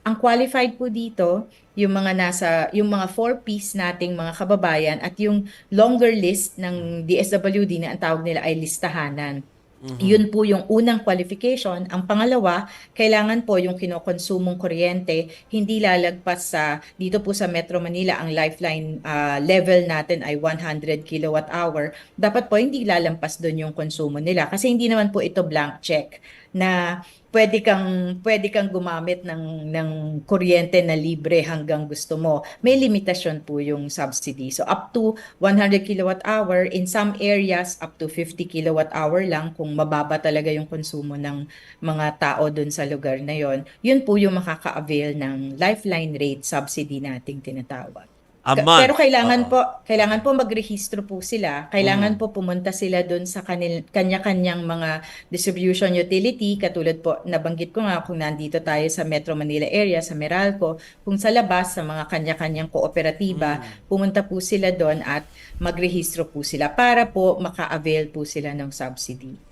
Ang qualified po dito, yung mga nasa, yung mga four-piece nating mga kababayan at yung longer list ng DSWD na ang tawag nila ay listahanan. Yun po yung unang qualification. Ang pangalawa, kailangan po yung kinokonsumong kuryente hindi lalagpas sa dito po sa Metro Manila ang lifeline ah, level natin ay 100 kilowatt hour. Dapat po hindi lalampas doon yung konsumo nila kasi hindi naman po ito blank check na pwede kang pwede kang gumamit ng ng kuryente na libre hanggang gusto mo. May limitasyon po yung subsidy. So up to 100 kilowatt hour in some areas up to 50 kilowatt hour lang kung mababa talaga yung konsumo ng mga tao dun sa lugar na yon. Yun po yung makaka-avail ng lifeline rate subsidy nating tinatawag. A month. Pero kailangan Oo. po, kailangan po magrehistro po sila. Kailangan po pumunta sila doon sa kanil, kanya-kanyang mga distribution utility. Katulad po, nabanggit ko nga kung nandito tayo sa Metro Manila area, sa Meralco, kung sa labas, sa mga kanya-kanyang kooperatiba, pumunta po sila doon at magrehistro po sila para po maka-avail po sila ng subsidy.